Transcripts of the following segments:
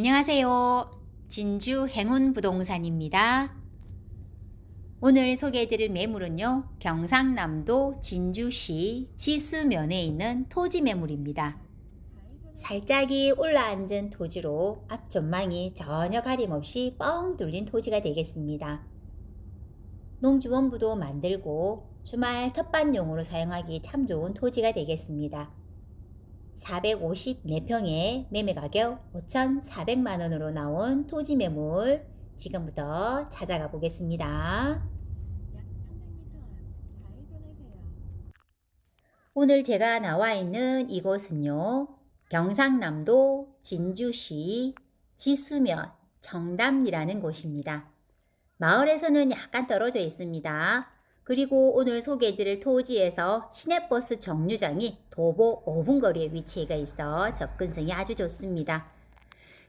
안녕하세요. 진주 행운 부동산입니다. 오늘 소개해드릴 매물은요, 경상남도 진주시 지수면에 있는 토지 매물입니다. 살짝이 올라앉은 토지로 앞 전망이 전혀 가림없이 뻥 뚫린 토지가 되겠습니다. 농지원부도 만들고 주말 텃밭용으로 사용하기 참 좋은 토지가 되겠습니다. 454평에 매매 가격 5,400만 원으로 나온 토지 매물 지금부터 찾아가 보겠습니다. 약 300m 앞 좌회전하세요. 오늘 제가 나와 있는 이곳은요. 경상남도 진주시 지수면 정담리라는 곳입니다. 마을에서는 약간 떨어져 있습니다. 그리고 오늘 소개해드릴 토지에서 시내버스 정류장이 도보 5분 거리에 위치해 있어 접근성이 아주 좋습니다.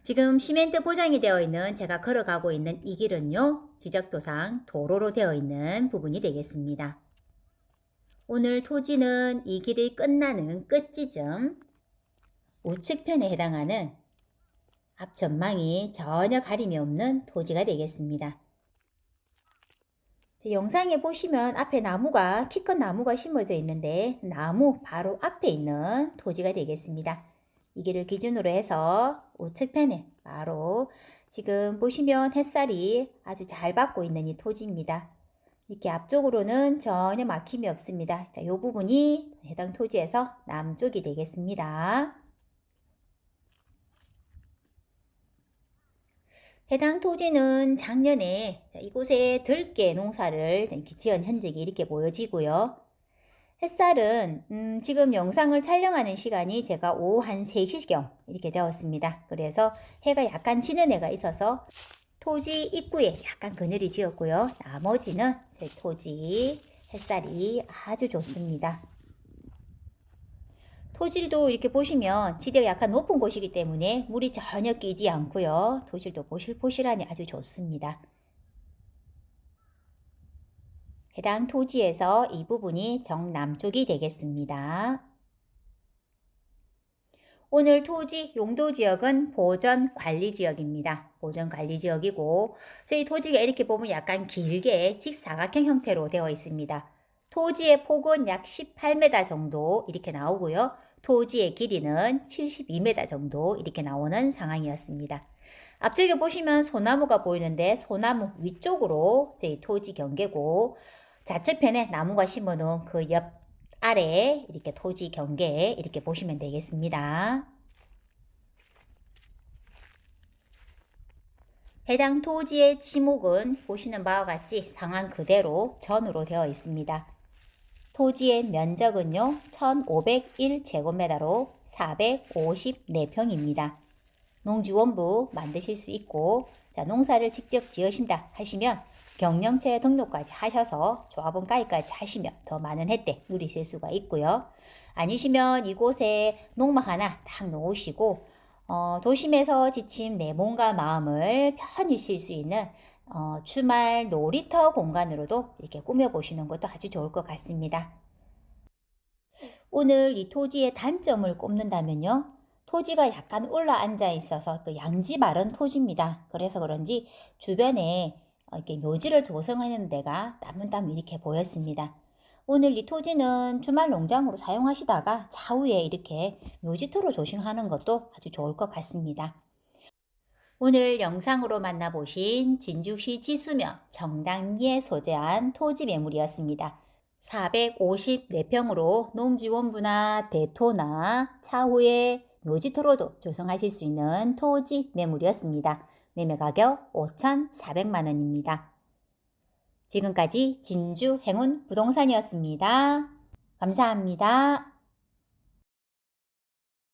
지금 시멘트 포장이 되어 있는 제가 걸어가고 있는 이 길은요, 지적도상 도로로 되어 있는 부분이 되겠습니다. 오늘 토지는 이 길이 끝나는 끝지점 우측편에 해당하는 앞 전망이 전혀 가림이 없는 토지가 되겠습니다. 영상에 보시면 앞에 나무가 키 큰 나무가 심어져 있는데 나무 바로 앞에 있는 토지가 되겠습니다. 이 길을 기준으로 해서 우측편에 바로 지금 보시면 햇살이 아주 잘 받고 있는 이 토지입니다. 이렇게 앞쪽으로는 전혀 막힘이 없습니다. 자, 이 부분이 해당 토지에서 남쪽이 되겠습니다. 해당 토지는 작년에 이곳에 들깨 농사를 지은 흔적이 이렇게 보여지고요. 햇살은 음, 지금 영상을 촬영하는 시간이 제가 오후 한 3시경 이렇게 되었습니다. 그래서 해가 약간 지는 해가 있어서 토지 입구에 약간 그늘이 지었고요. 나머지는 제 토지 햇살이 아주 좋습니다. 토질도 이렇게 보시면 지대가 약간 높은 곳이기 때문에 물이 전혀 끼지 않고요. 토질도 보실보실하니 아주 좋습니다. 해당 토지에서 이 부분이 정남쪽이 되겠습니다. 오늘 토지 용도 지역은 보전 관리 지역입니다. 보전 관리 지역이고 저희 토지가 이렇게 보면 약간 길게 직사각형 형태로 되어 있습니다. 토지의 폭은 약 18m 정도 이렇게 나오고요. 토지의 길이는 72m 정도 이렇게 나오는 상황이었습니다. 앞쪽에 보시면 소나무가 보이는데 소나무 위쪽으로 저희 토지 경계고 좌측편에 나무가 심어놓은 그 옆 아래에 이렇게 토지 경계에 이렇게 보시면 되겠습니다. 해당 토지의 지목은 보시는 바와 같이 상황 그대로 전으로 되어 있습니다. 토지의 면적은요, 1501제곱미터로 454평입니다. 농지원부 만드실 수 있고, 자, 농사를 직접 지으신다 하시면 경영체 등록까지 하셔서 조합원 가입까지 하시면 더 많은 혜택 누리실 수가 있고요. 아니시면 이곳에 농막 하나 딱 놓으시고, 어, 도심에서 지친 내 몸과 마음을 편히 쉴 수 있는 어, 주말 놀이터 공간으로도 이렇게 꾸며보시는 것도 아주 좋을 것 같습니다. 오늘 이 토지의 단점을 꼽는다면요. 토지가 약간 올라앉아 있어서 그 양지 마른 토지입니다. 그래서 그런지 주변에 어, 이렇게 묘지를 조성하는 데가 따문따문 이렇게 보였습니다. 오늘 이 토지는 주말 농장으로 사용하시다가 차후에 이렇게 묘지토로 조성하는 것도 아주 좋을 것 같습니다. 오늘 영상으로 만나보신 진주시 지수면 정당리에 소재한 토지 매물이었습니다. 454평으로 농지원부나 대토나 차후에 묘지토로도 조성하실 수 있는 토지 매물이었습니다. 매매 가격 5,400만 원입니다. 지금까지 진주 행운 부동산이었습니다. 감사합니다.